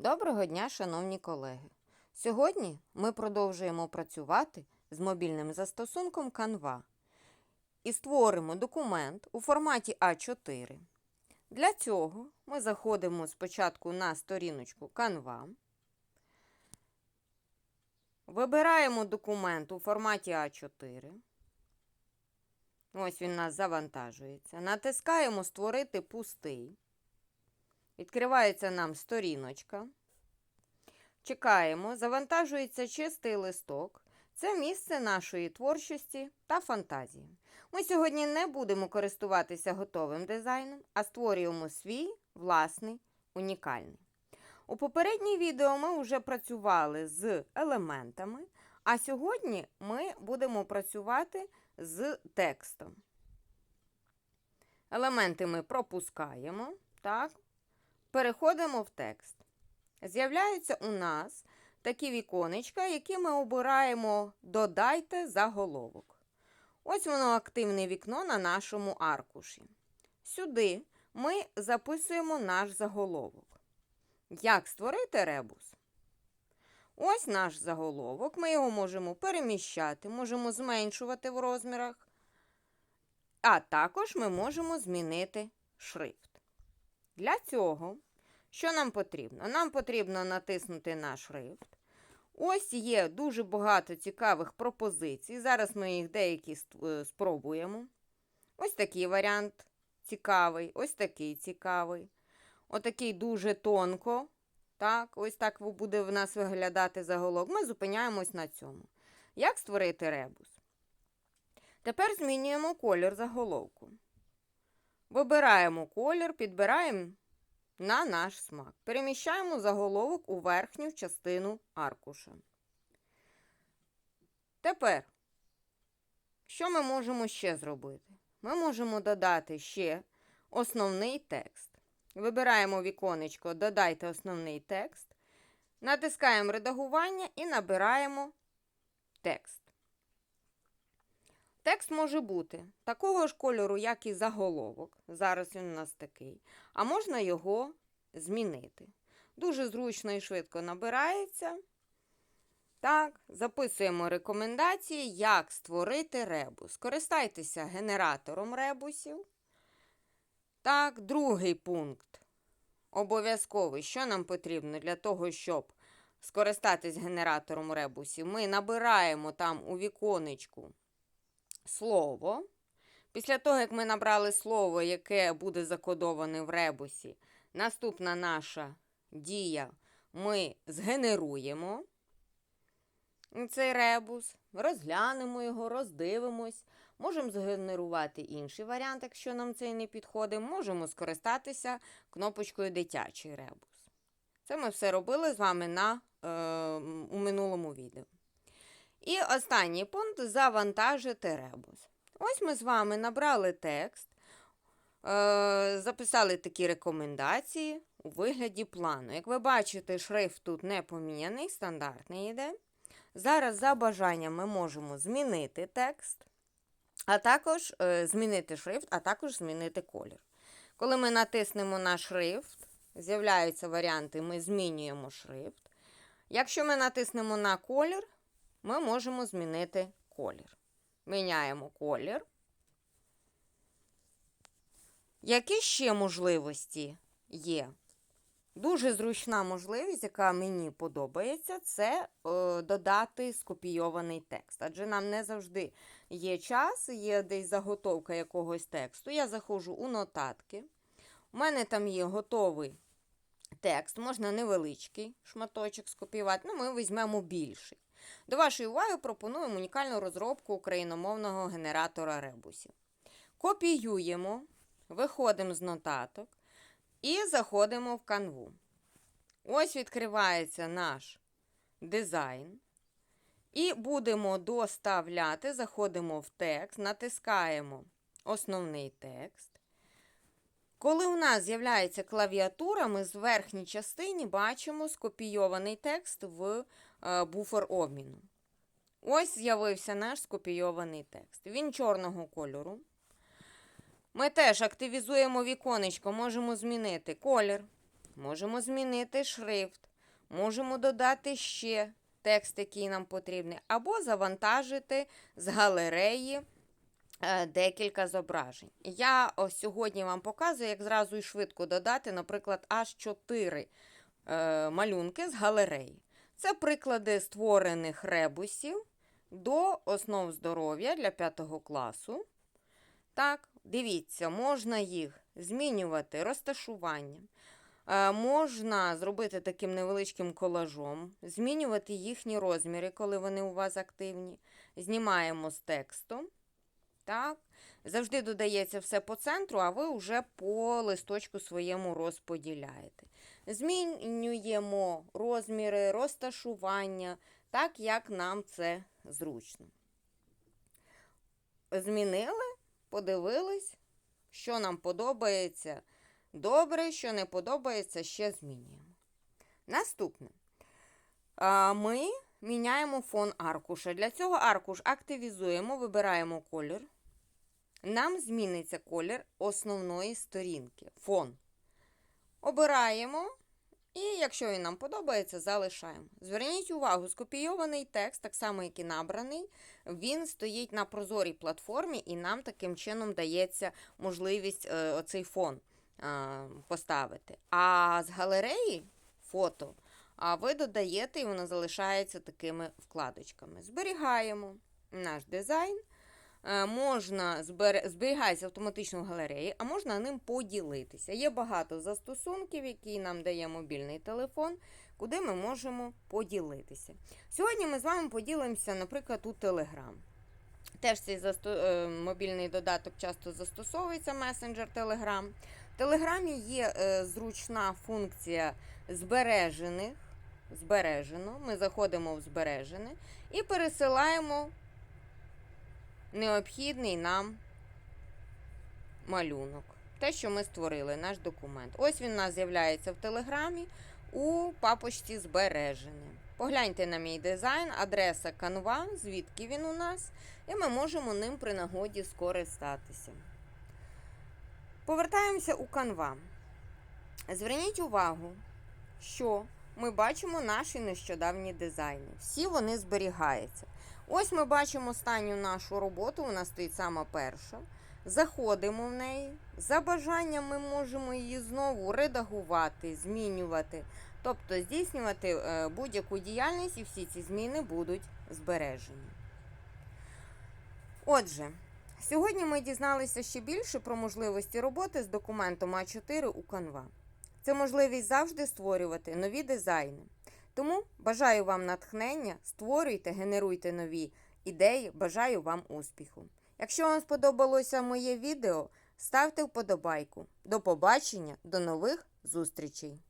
Доброго дня, шановні колеги! Сьогодні ми продовжуємо працювати з мобільним застосунком Canva і створимо документ у форматі А4. Для цього ми заходимо спочатку на сторіночку Canva, вибираємо документ у форматі А4. Ось він у нас завантажується. Натискаємо Створити пустий. Відкривається нам сторіночка. Чекаємо, завантажується чистий листок. Це місце нашої творчості та фантазії. Ми сьогодні не будемо користуватися готовим дизайном, а створюємо свій власний унікальний. У попередній відео ми вже працювали з елементами, а сьогодні ми будемо працювати з текстом. Елементи ми пропускаємо. Так, Переходимо в текст. З'являються у нас такі віконечка, які ми обираємо Додайте заголовок. Ось воно активне вікно на нашому аркуші. Сюди ми записуємо наш заголовок. Як створити ребус? Ось наш заголовок. Ми його можемо переміщати, можемо зменшувати в розмірах, а також ми можемо змінити шрифт. Для цього, що нам потрібно? Нам потрібно натиснути на шрифт. Ось є дуже багато цікавих пропозицій. Зараз ми їх деякі е, спробуємо. Ось такий варіант цікавий, ось такий цікавий. Отакий дуже тонко. Так, ось так буде в нас виглядати заголовок. Ми зупиняємось на цьому. Як створити ребус? Тепер змінюємо колір заголовку. Вибираємо колір, підбираємо на наш смак. Переміщаємо заголовок у верхню частину аркуша. Тепер, що ми можемо ще зробити? Ми можемо додати ще основний текст. Вибираємо віконечко Додайте основний текст, натискаємо редагування і набираємо текст. Текст може бути такого ж кольору, як і заголовок. Зараз він у нас такий. А можна його змінити. Дуже зручно і швидко набирається. Так, записуємо рекомендації, як створити ребус. Користайтеся генератором ребусів. Так, другий пункт. Обов'язковий, що нам потрібно для того, щоб скористатись генератором ребусів. Ми набираємо там у віконечку слово. Після того, як ми набрали слово, яке буде закодоване в ребусі, наступна наша дія ми згенеруємо цей ребус, розглянемо його, роздивимось. Можемо згенерувати інший варіант, якщо нам цей не підходить. Можемо скористатися кнопочкою Дитячий ребус. Це ми все робили з вами на, е, у минулому відео. І останній пункт завантажити ребус. Ось ми з вами набрали текст, е, записали такі рекомендації у вигляді плану. Як ви бачите, шрифт тут не поміняний, стандартний йде. Зараз за бажанням ми можемо змінити текст, а також е, змінити шрифт, а також змінити колір. Коли ми натиснемо на шрифт, з'являються варіанти, ми змінюємо шрифт. Якщо ми натиснемо на колір, ми можемо змінити колір. Міняємо колір. Які ще можливості є? Дуже зручна можливість, яка мені подобається, це е, додати скопійований текст. Адже нам не завжди є час, є десь заготовка якогось тексту. Я заходжу у нотатки. У мене там є готовий текст, можна невеличкий шматочок скопіювати, ну ми візьмемо більший. До вашої уваги пропонуємо унікальну розробку україномовного генератора ребусів. Копіюємо, виходимо з нотаток і заходимо в канву. Ось відкривається наш дизайн. І будемо доставляти, заходимо в текст, натискаємо основний текст. Коли у нас з'являється клавіатура, ми з верхній частині бачимо скопійований текст в буфер обміну. Ось з'явився наш скопійований текст. Він чорного кольору. Ми теж активізуємо віконечко, можемо змінити колір, можемо змінити шрифт, можемо додати ще текст, який нам потрібний, або завантажити з галереї е, декілька зображень. Я ось сьогодні вам показую, як зразу і швидко додати, наприклад, аж 4 е, малюнки з галереї. Це приклади створених ребусів до основ здоров'я для 5 класу. Так, дивіться, можна їх змінювати розташуванням. Е, Можна зробити таким невеличким колажом, змінювати їхні розміри, коли вони у вас активні. Знімаємо з текстом. Так. Завжди додається все по центру, а ви вже по листочку своєму розподіляєте. Змінюємо розміри, розташування, так як нам це зручно. Змінили, подивились, що нам подобається. Добре, що не подобається, ще змінюємо. Наступне. Ми міняємо фон аркуша. Для цього аркуш активізуємо, вибираємо колір. Нам зміниться колір основної сторінки. Фон. Обираємо. І якщо він нам подобається, залишаємо. Зверніть увагу, скопійований текст, так само, як і набраний, він стоїть на прозорій платформі, і нам таким чином дається можливість е, оцей фон а, поставити. А з галереї фото ви додаєте, і воно залишається такими вкладочками. Зберігаємо наш дизайн. Е, Можна збер... зберігається автоматично в галереї, а можна ним поділитися. Є багато застосунків, які нам дає мобільний телефон, куди ми можемо поділитися. Сьогодні ми з вами поділимося, наприклад, у Telegram. Теж цей засто... е, мобільний додаток часто застосовується, месенджер Telegram. В Телеграмі є е, зручна функція збережених. Збережено. Ми заходимо в збережене і пересилаємо необхідний нам малюнок. Те, що ми створили, наш документ. Ось він у нас з'являється в Телеграмі у папочці збережене. Погляньте на мій дизайн, адреса Canva, звідки він у нас, і ми можемо ним при нагоді скористатися. Повертаємося у Canva. Зверніть увагу, що ми бачимо наші нещодавні дизайни. Всі вони зберігаються. Ось ми бачимо останню нашу роботу, вона стоїть сама перша. Заходимо в неї. За бажанням ми можемо її знову редагувати, змінювати, тобто здійснювати е, будь-яку діяльність, і всі ці зміни будуть збережені. Отже, сьогодні ми дізналися ще більше про можливості роботи з документом А4 у Canva. Це можливість завжди створювати нові дизайни. Тому бажаю вам натхнення, створюйте, генеруйте нові ідеї, бажаю вам успіху. Якщо вам сподобалося моє відео, ставте вподобайку. До побачення, до нових зустрічей!